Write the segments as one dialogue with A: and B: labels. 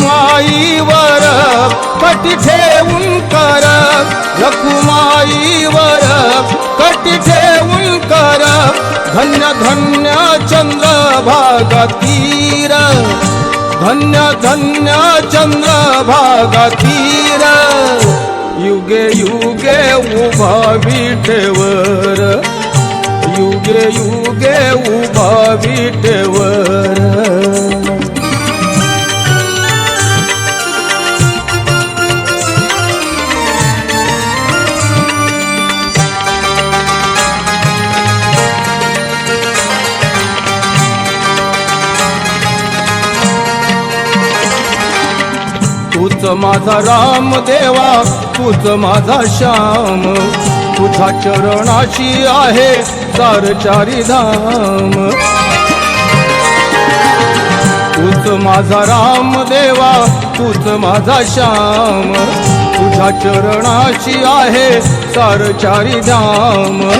A: रखुमाईवर कटी ठेवून कर. रखुमाईवर कटी ठेवून कर. धन्य धन्य चंद्र भागतीर धन्य धन्य चंद्र भागतीर युगे युगे उभा विटेवर युगे युगे उभा विटेवर तूच माझा राम देवा तूच माझा श्याम. तुझा चरणाशी आहे चार चारी धाम. तूच माझा राम देवा तूच माझा श्याम. तुझ्या चरणाशी आहे चार चारी धाम.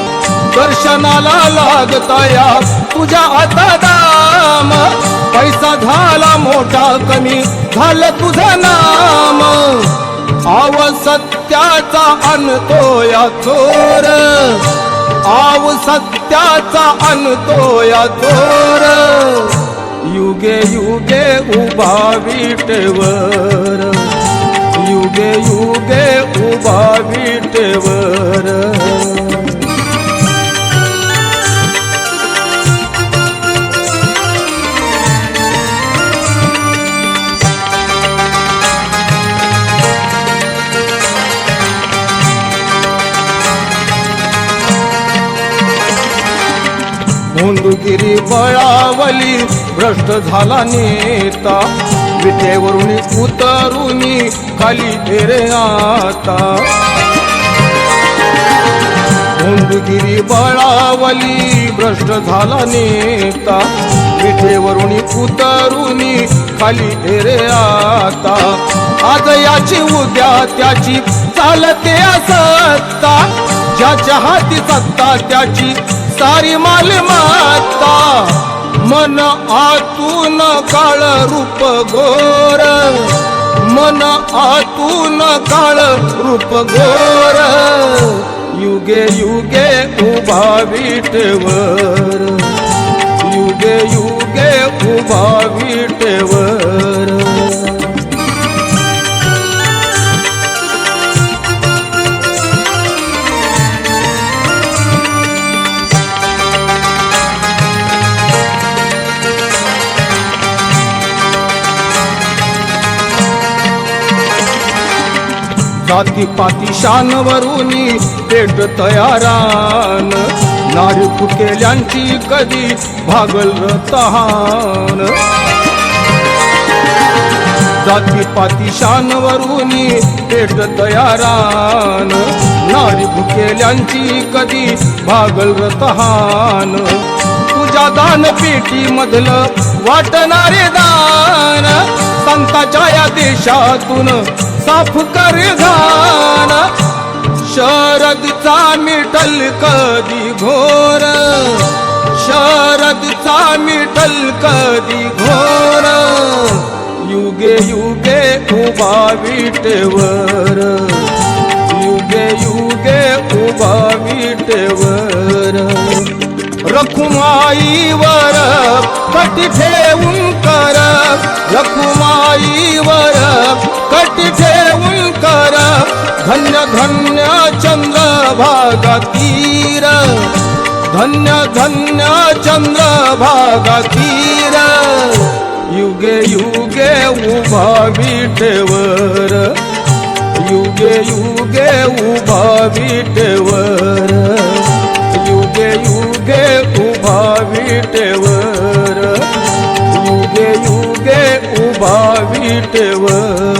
A: दर्शनाला लागताया तुझ्या आता दाम. पैसा झाला मोठा कमी झालं तुझं नाम. आव सत्याचा आणतो या चोर. आव सत्याचा आणतो या चोर. युगे युगे उभा विटेवर. युगे युगे उभा विटेवर. मुंदुगिरी बळावली भ्रष्ट झाला नेता. विटेवरून उतरून खाली फेरे आता. मुंदुगिरी बळावली भ्रष्ट झाला नेता. विठेवरून उतरून खाली फेरे आता. आज याची उद्या त्याची चालते सत्ता ज्याच्या हाती सत्ता त्याची सारी मालमत्ता मन आतून काळ रूप गोर मन आतून काळ रूप गोर युगे युगे उभा विटेवर युगे युगे उभा विटेवर जाती पाती शानवरुनी पेट तयारान. नारी फुकेल्यांची कधी भागल तहान जाती पाती शानवरुनी पेट तयारान. नारी भुकेल्यांची कधी भागल तहान तुझ्या दान पेटी मधलं वाटणारे दान. संताच्या या देशातून साफ कर घाण. शरदचा मिटल कधी घोर. शरदचा मिटल कधी घोर. युगे युगे उभा विटेवर. युगे युगे उभा विटेवर. रखुमाईवर कटी ठेवून कर. रखुमा धन्य धन्य चंद्र भागातीर धन्य धन्य चंद्र भागातीर युगे युगे उभा विटेवर युगे युगे उभा विटेवर युगे युगे उभा विटेवर युगे युगे उभा विटेवर